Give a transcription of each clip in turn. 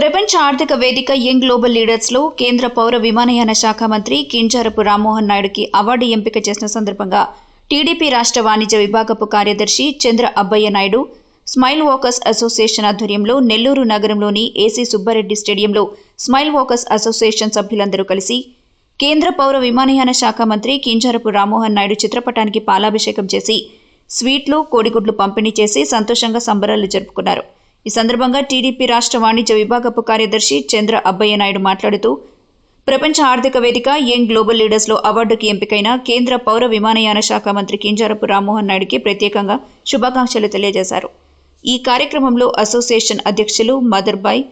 ప్రపంచ ఆర్థిక వేదిక యంగ్ గ్లోబల్ లీడర్స్లో కేంద్ర పౌర విమానయాన శాఖ మంత్రి కింజారపు రామ్మోహన్ నాయుడుకి అవార్డు ఎంపిక చేసిన సందర్భంగా టీడీపీ రాష్ట్ర వాణిజ్య విభాగపు కార్యదర్శి Chandra Abbayya Naidu smile walkers association ఆధ్వర్యంలో నెల్లూరు నగరంలోని ఏసీ సుబ్బారెడ్డి స్టేడియంలో స్మైల్ వాకర్స్ అసోసియేషన్ సభ్యులందరూ కలిసి కేంద్ర పౌర విమానయాన శాఖ మంత్రి కింజారపు రామ్మోహన్ నాయుడు చిత్రపటానికి పాలాభిషేకం చేసి స్వీట్లు కోడిగుడ్లు పంపిణీ చేసి సంతోషంగా సంబరాలు జరుపుకున్నారు. ఈ సందర్భంగా టీడీపీ రాష్ట్ర వాణిజ్య విభాగపు కార్యదర్శి చంద్ర అబ్బయ్య నాయుడు మాట్లాడుతూ ప్రపంచ ఆర్థిక వేదిక యంగ్ గ్లోబల్ లీడర్స్లో అవార్డుకి ఎంపికైన కేంద్ర పౌర విమానయాన శాఖ మంత్రి కింజారపు రామ్మోహన్ నాయుడుకి ప్రత్యేకంగా శుభాకాంక్షలు తెలియజేశారు. ఈ కార్యక్రమంలో అసోసియేషన్ అధ్యక్షులు మదర్బాయ్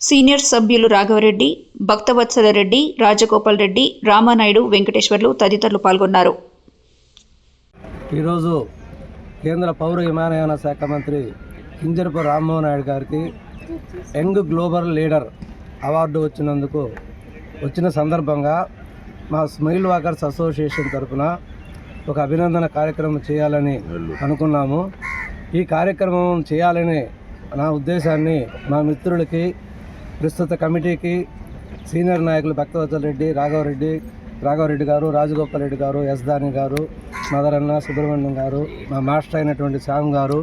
సీనియర్ సభ్యులు రాఘవరెడ్డి భక్తవత్సల రెడ్డి రాజగోపాల్ రెడ్డి రామానాయుడు వెంకటేశ్వర్లు తదితరులు పాల్గొన్నారు. ఈరోజు కేంద్ర పౌర విమానయాన శాఖ మంత్రి కింజరపు రామ్మోహన్ నాయుడు గారికి యంగ్ గ్లోబల్ లీడర్ అవార్డు వచ్చినందుకు వచ్చిన సందర్భంగా మా స్మైల్ వాకర్స్ అసోసియేషన్ తరఫున ఒక అభినందన కార్యక్రమం చేయాలని అనుకున్నాము. ఈ కార్యక్రమం చేయాలని నా ఉద్దేశాన్ని మా మిత్రులకి ప్రస్తుత కమిటీకి సీనియర్ నాయకులు భక్తవత్సల రెడ్డి రాఘవరెడ్డి రాఘవరెడ్డి గారు రాజగోపాల్ రెడ్డి గారు ఎస్ దాని గారు మదరన్న సుబ్రహ్మణ్యం గారు మా మాస్టర్ అయినటువంటి శ్యామ్ గారు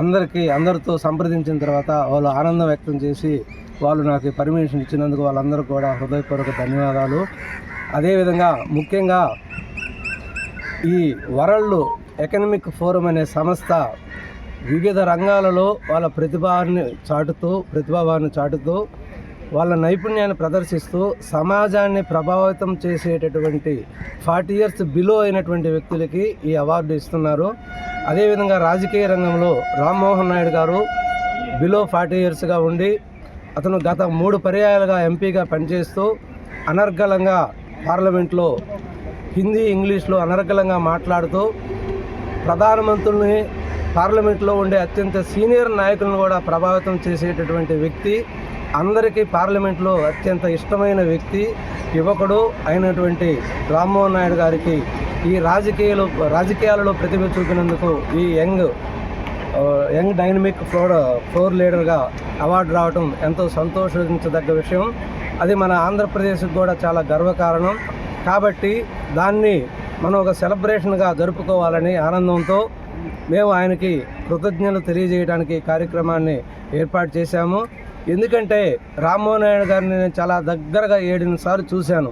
అందరికీ అందరితో సంప్రదించిన తర్వాత వాళ్ళు ఆనందం వ్యక్తం చేసి వాళ్ళు నాకు పర్మిషన్ ఇచ్చినందుకు వాళ్ళందరూ కూడా హృదయపూర్వక ధన్యవాదాలు. అదేవిధంగా ముఖ్యంగా ఈ వరల్డ్ ఎకనమిక్ ఫోరం అనే సంస్థ వివిధ రంగాలలో వాళ్ళ ప్రతిభాన్ని చాటుతూ ప్రతిభావాన్ని చాటుతూ వాళ్ళ నైపుణ్యాన్ని ప్రదర్శిస్తూ సమాజాన్ని ప్రభావితం చేసేటటువంటి ఫార్టీ ఇయర్స్ బిలో అయినటువంటి వ్యక్తులకి ఈ అవార్డు ఇస్తున్నారు. అదేవిధంగా రాజకీయ రంగంలో రామ్మోహన్ నాయుడు గారు బిలో ఫార్టీ ఇయర్స్గా ఉండి అతను గత మూడు పర్యాయాలుగా ఎంపీగా పనిచేస్తూ అనర్గళంగా పార్లమెంట్లో హిందీ ఇంగ్లీష్లో అనర్గళంగా మాట్లాడుతూ ప్రధానమంత్రుల్ని పార్లమెంట్లో ఉండే అత్యంత సీనియర్ నాయకులను కూడా ప్రభావితం చేసేటటువంటి వ్యక్తి. అందరికీ పార్లమెంట్లో అత్యంత ఇష్టమైన వ్యక్తి యువకుడు అయినటువంటి రామ్మోహన్ నాయుడు గారికి ఈ రాజకీయాలు రాజకీయాలలో ప్రతిభ చూపినందుకు ఈ young young dynamic floor floor లీడర్గా అవార్డు రావటం ఎంతో సంతోషించదగ్గ విషయం. అది మన ఆంధ్రప్రదేశ్కి కూడా చాలా గర్వకారణం. కాబట్టి దాన్ని మనం ఒక సెలబ్రేషన్గా జరుపుకోవాలని ఆనందంతో మేము ఆయనకి కృతజ్ఞతలు తెలియజేయడానికి కార్యక్రమాన్ని ఏర్పాటు చేశాము. ఎందుకంటే రామ్మోహన్ నాయుడు గారిని నేను చాలా దగ్గరగా ఏడెనిమిది సార్లు చూశాను.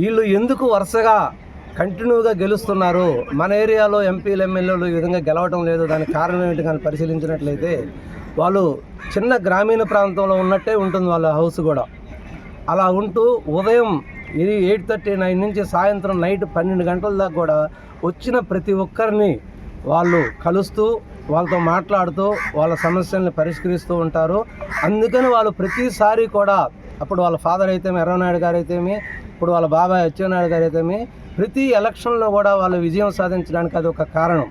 వీళ్ళు ఎందుకు వరుసగా కంటిన్యూగా గెలుస్తున్నారు? మన ఏరియాలో ఎంపీలు ఎమ్మెల్యేలు ఈ విధంగా గెలవడం లేదు. దానికి కారణం ఏంటి కానీ పరిశీలించినట్లయితే వాళ్ళు చిన్న గ్రామీణ ప్రాంతంలో ఉన్నట్టే ఉంటుంది వాళ్ళ హౌస్ కూడా. అలా ఉంటూ ఉదయం ఇది ఎయిట్ థర్టీ నైన్ నుంచి సాయంత్రం నైట్ పన్నెండు గంటల దాకా కూడా వచ్చిన ప్రతి ఒక్కరిని వాళ్ళు కలుస్తూ వాళ్ళతో మాట్లాడుతూ వాళ్ళ సమస్యల్ని పరిష్కరిస్తూ ఉంటారు. అందుకని వాళ్ళు ప్రతిసారి కూడా అప్పుడు వాళ్ళ ఫాదర్ అయితేమి ఎర్రనాయుడు గారు అయితేమి ఇప్పుడు వాళ్ళ బాబాయ్ అచ్చెన్నాయుడు గారు అయితేమి ప్రతి ఎలక్షన్లో కూడా వాళ్ళు విజయం సాధించడానికి అది ఒక కారణం.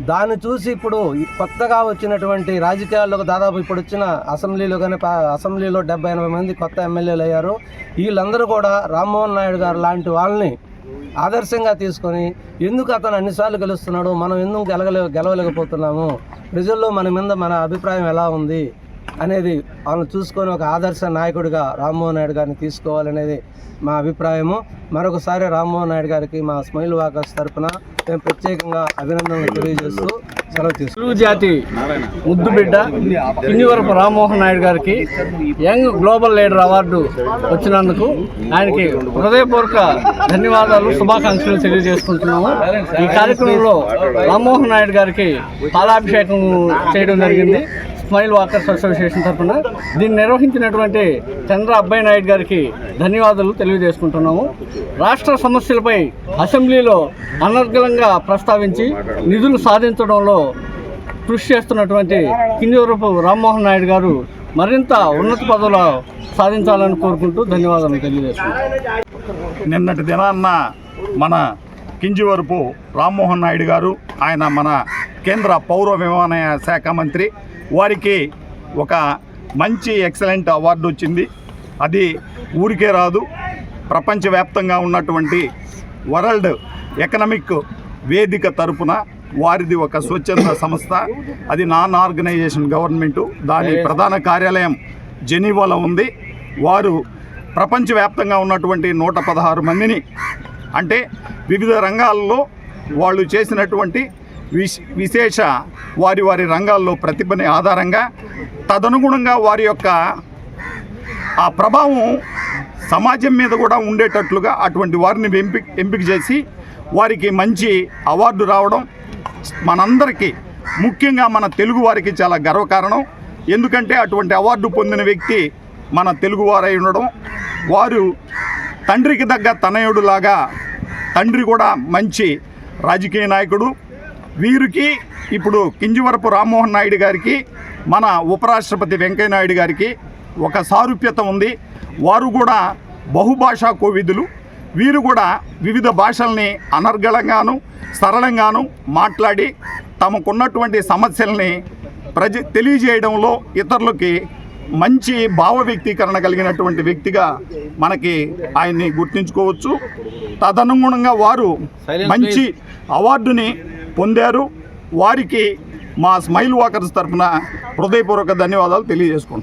దాన్ని చూసి ఇప్పుడు ఈ కొత్తగా వచ్చినటువంటి రాజకీయాల్లోకి దాదాపు ఇప్పుడు వచ్చిన అసెంబ్లీలో కానీ పా- అసెంబ్లీలో డెబ్బై ఎనభై మంది కొత్త ఎమ్మెల్యేలు అయ్యారు వీళ్ళందరూ కూడా రామ్మోహన్ నాయుడు గారు లాంటి వాళ్ళని ఆదర్శంగా తీసుకొని ఎందుకు అతను అన్నిసార్లు గెలుస్తున్నాడు మనం ఎందుకు గెలగలే గెలవలేకపోతున్నాము ప్రజల్లో మన మీద మన అభిప్రాయం ఎలా ఉంది? అనేది వాళ్ళని చూసుకొని ఒక ఆదర్శ నాయకుడిగా రామ్మోహన్ నాయుడు గారిని తీసుకోవాలనేది మా అభిప్రాయము. మరొకసారి రామ్మోహన్ నాయుడు గారికి మా స్మైల్ వాకర్స్ తరఫున మేము ప్రత్యేకంగా అభినందనలు తెలియజేస్తూ సెలవు తెలుగు జాతి ముద్దు బిడ్డ కిందివరపు రామ్మోహన్ నాయుడు గారికి యంగ్ గ్లోబల్ లీడర్ అవార్డు వచ్చినందుకు ఆయనకి హృదయపూర్వక ధన్యవాదాలు శుభాకాంక్షలు తెలియజేసుకుంటున్నాము. ఈ కార్యక్రమంలో రామ్మోహన్ నాయుడు గారికి పాలాభిషేకం చేయడం జరిగింది. స్మైల్ వాకర్స్ అసోసియేషన్ తరఫున దీన్ని నిర్వహించినటువంటి చంద్ర అబ్బాయి నాయుడు గారికి ధన్యవాదాలు తెలియజేసుకుంటున్నాము. రాష్ట్ర సమస్యలపై అసెంబ్లీలో అనర్గలంగా ప్రస్తావించి నిధులు సాధించడంలో కృషి చేస్తున్నటువంటి కింజవరపు రామ్మోహన్ నాయుడు గారు మరింత ఉన్నత పదవులు సాధించాలని కోరుకుంటూ ధన్యవాదాలు తెలియజేస్తున్నాను నిన్నటి దినాన్న మన కింజివరపు రామ్మోహన్ నాయుడు గారు ఆయన మన కేంద్ర పౌర విమానయాన శాఖ మంత్రి వారికి ఒక మంచి ఎక్సలెంట్ అవార్డు వచ్చింది. అది ఊరికే రాదు. ప్రపంచవ్యాప్తంగా ఉన్నటువంటి వరల్డ్ ఎకనమిక్ వేదిక తరపున వారిది ఒక స్వచ్ఛంద సంస్థ. అది నాన్ ఆర్గనైజేషన్ గవర్నమెంటు. దాని ప్రధాన కార్యాలయం జెనీవాలో ఉంది. వారు ప్రపంచవ్యాప్తంగా ఉన్నటువంటి నూట పదహారు మందిని అంటే వివిధ రంగాల్లో వాళ్ళు చేసినటువంటి విశేష వారి వారి రంగాల్లో ప్రతిభని ఆధారంగా తదనుగుణంగా వారి యొక్క ఆ ప్రభావం సమాజం మీద కూడా ఉండేటట్లుగా అటువంటి వారిని ఎంపిక ఎంపిక చేసి వారికి మంచి అవార్డు రావడం మనందరికీ ముఖ్యంగా మన తెలుగు వారికి చాలా గర్వకారణం. ఎందుకంటే అటువంటి అవార్డు పొందిన వ్యక్తి మన తెలుగువారై ఉండడం వారు తండ్రికి తగ్గ తనయుడులాగా తండ్రి కూడా మంచి రాజకీయ నాయకుడు వీరికి ఇప్పుడు కింజవరపు రామ్మోహన్ నాయుడు గారికి మన ఉపరాష్ట్రపతి వెంకయ్య నాయుడు గారికి ఒక సారూప్యత ఉంది. వారు కూడా బహుభాషా కోవిదులు. వీరు కూడా వివిధ భాషల్ని అనర్గళంగాను సరళంగాను మాట్లాడి తమకున్నటువంటి సమస్యల్ని ప్రజ తెలియజేయడంలో ఇతరులకి మంచి భావ వ్యక్తీకరణ కలిగినటువంటి వ్యక్తిగా మనకి ఆయన్ని గుర్తించుకోవచ్చు. తదనుగుణంగా వారు మంచి అవార్డుని పొందారు. వారికి మా స్మైల్ వాకర్స్ తరఫున హృదయపూర్వక ధన్యవాదాలు తెలియజేసుకుంటాం